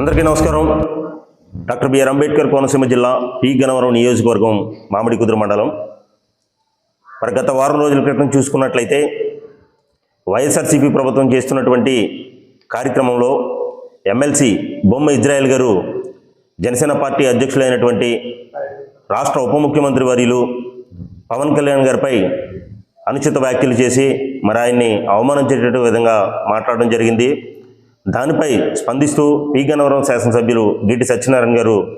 అందరికీ నమస్కారం. Doctor BR Ambedkar Konaseema జిల్లా పి గనవరం నియోజకవర్గం మామిడి కుదురు మండలం. మరి గత వారం రోజుల క్రితం చూసుకున్నట్లయితే వైఎస్ఆర్సీపీ ప్రభుత్వం చేస్తున్నటువంటి కార్యక్రమంలో ఎమ్మెల్సీ బొమ్మ ఇజ్రాయెల్ గారు జనసేన పార్టీ అధ్యక్షులైనటువంటి రాష్ట్ర ఉప ముఖ్యమంత్రి వర్యులు పవన్ కళ్యాణ్ గారిపై అనుచిత వ్యాఖ్యలు చేసి మరి ఆయన్ని అవమానించేటటువంటి విధంగా మాట్లాడడం జరిగింది. దానిపై స్పందిస్తూ పీ. గన్నవరం శాసనసభ్యులు గిడ్డి సత్యనారాయణ గారు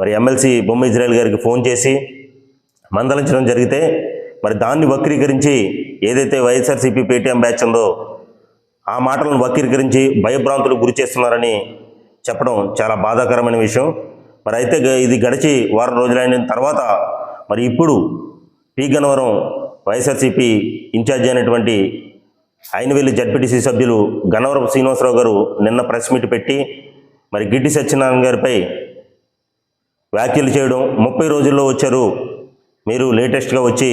మరి ఎమ్మెల్సీ బొమ్మ ఇజ్రాయల్ గారికి ఫోన్ చేసి మందలించడం జరిగితే మరి దాన్ని వక్రీకరించి ఏదైతే వైఎస్ఆర్సీపీ పేటీఎం బ్యాచ్ ఉందో ఆ మాటలను వక్రీకరించి భయభ్రాంతులకు గురి చేస్తున్నారని చెప్పడం చాలా బాధాకరమైన విషయం. మరి అయితే గ- ఇది గడిచి వారం రోజులైన తర్వాత మరి ఇప్పుడు పీ. గన్నవరం వైఎస్ఆర్సీపీ ఇన్ఛార్జ్ అయినటువంటి అయినవెల్లి జడ్పీటీసీ సభ్యులు గన్నవరం శ్రీనివాసరావు గారు నిన్న ప్రెస్ మీట్ పెట్టి మరి గిడ్డి సత్యనారాయణ గారిపై వ్యాఖ్యలు చేయడం ముప్పై రోజుల్లో వచ్చారు. మీరు లేటెస్ట్గా వచ్చి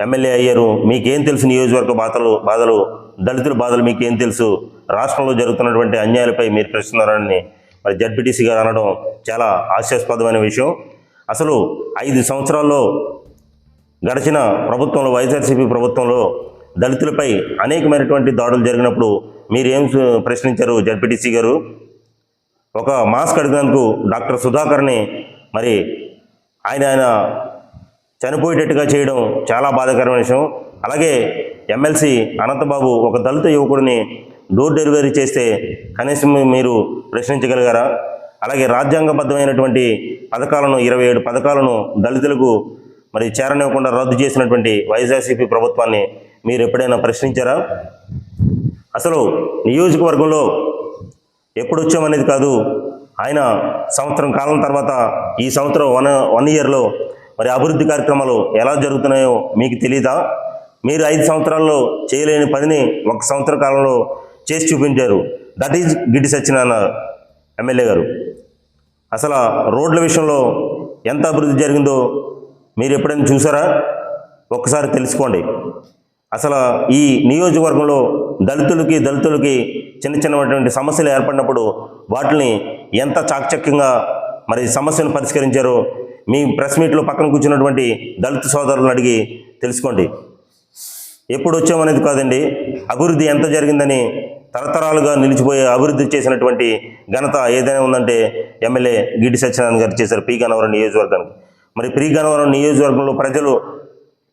ఎమ్మెల్యే అయ్యారు. మీకేం తెలుసు నియోజకవర్గ బాధలు బాధలు దళితుల బాధలు మీకేం తెలుసు? రాష్ట్రంలో జరుగుతున్నటువంటి అన్యాయాలపై మీరు ప్రశ్నిస్తున్నారని మరి జడ్పీటీసీ గారు అనడం చాలా హాస్యాస్పదమైన విషయం. అసలు ఐదు సంవత్సరాల్లో గడిచిన ప్రభుత్వంలో వైఎస్ఆర్సీపీ ప్రభుత్వంలో దళితులపై అనేకమైనటువంటి దాడులు జరిగినప్పుడు మీరు ఏం ప్రశ్నించారు జడ్పీటీసీ గారు? ఒక మాస్క్ అడిగినందుకు డాక్టర్ సుధాకర్ని మరి ఆయన ఆయన చనిపోయేటట్టుగా చేయడం చాలా బాధాకరమైన విషయం. అలాగే ఎమ్మెల్సీ అనంతబాబు ఒక దళిత యువకుడిని డోర్ డెలివరీ చేస్తే కనీసం మీరు ప్రశ్నించగలిగారా? అలాగే రాజ్యాంగబద్ధమైనటువంటి పథకాలను ఇరవై ఏడు పథకాలను దళితులకు మరి చేరనివ్వకుండా రద్దు చేసినటువంటి వైఎస్ఆర్సీపీ ప్రభుత్వాన్ని మీరు ఎప్పుడైనా ప్రశ్నించారా? అసలు నియోజకవర్గంలో ఎప్పుడు వచ్చామనేది కాదు ఆయన సంవత్సరం కాలం తర్వాత ఈ సంవత్సరం వన్ వన్ ఇయర్లో మరి అభివృద్ధి కార్యక్రమాలు ఎలా జరుగుతున్నాయో మీకు తెలీదా? మీరు ఐదు సంవత్సరాల్లో చేయలేని పనిని ఒక సంవత్సర కాలంలో చేసి చూపించారు. That is Giddi Satyanarayana MLA గారు. అసలు రోడ్ల విషయంలో ఎంత అభివృద్ధి జరిగిందో మీరు ఎప్పుడైనా చూసారా? ఒక్కసారి తెలుసుకోండి. అసలు ఈ నియోజకవర్గంలో దళితులకి దళితులకి చిన్న చిన్నటువంటి సమస్యలు ఏర్పడినప్పుడు వాటిని ఎంత చాకచక్యంగా మరి సమస్యను పరిష్కరించారో మీ ప్రెస్ మీట్లో పక్కన కూర్చున్నటువంటి దళిత సోదరులను అడిగి తెలుసుకోండి. ఎప్పుడు వచ్చామనేది కాదండి అభివృద్ధి ఎంత జరిగిందని తరతరాలుగా నిలిచిపోయే అభివృద్ధి చేసినటువంటి ఘనత ఏదైనా ఉందంటే ఎమ్మెల్యే గిడ్డి సత్యనారాయణ గారు చేశారు పి గన్నవరం నియోజకవర్గానికి. మరి పి గన్నవరం నియోజకవర్గంలో ప్రజలు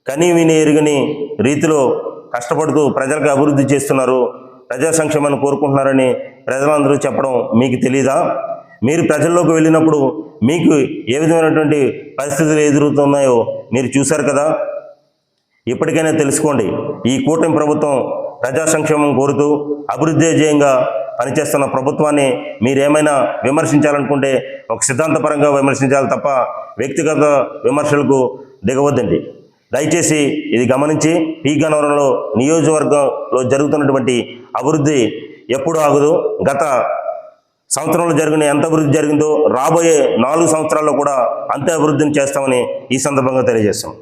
కని విని ఎరుగని రీతిలో కష్టపడుతూ ప్రజలకు అభివృద్ధి చేస్తున్నారు. ప్రజా సంక్షేమాన్ని కోరుకుంటున్నారని ప్రజలందరూ చెప్పడం మీకు తెలీదా? మీరు ప్రజల్లోకి వెళ్ళినప్పుడు మీకు ఏ విధమైనటువంటి పరిస్థితులు ఎదురుతున్నాయో మీరు చూశారు కదా? ఇప్పటికైనా తెలుసుకోండి. ఈ కూటమి ప్రభుత్వం ప్రజా సంక్షేమం కోరుతూ అభివృద్ధి జయంగా పనిచేస్తున్న ప్రభుత్వాన్ని మీరేమైనా విమర్శించాలనుకుంటే ఒక సిద్ధాంతపరంగా విమర్శించాలి తప్ప వ్యక్తిగత విమర్శలకు దిగవద్దండి. దయచేసి ఇది గమనించి పీ గన్నవరంలో నియోజకవర్గంలో జరుగుతున్నటువంటి అభివృద్ధి ఎప్పుడు ఆగదు. గత సంవత్సరంలో జరిగిన ఎంత అభివృద్ధి జరిగిందో రాబోయే నాలుగు సంవత్సరాల్లో కూడా అంతే అభివృద్ధిని చేస్తామని ఈ సందర్భంగా తెలియజేస్తాం.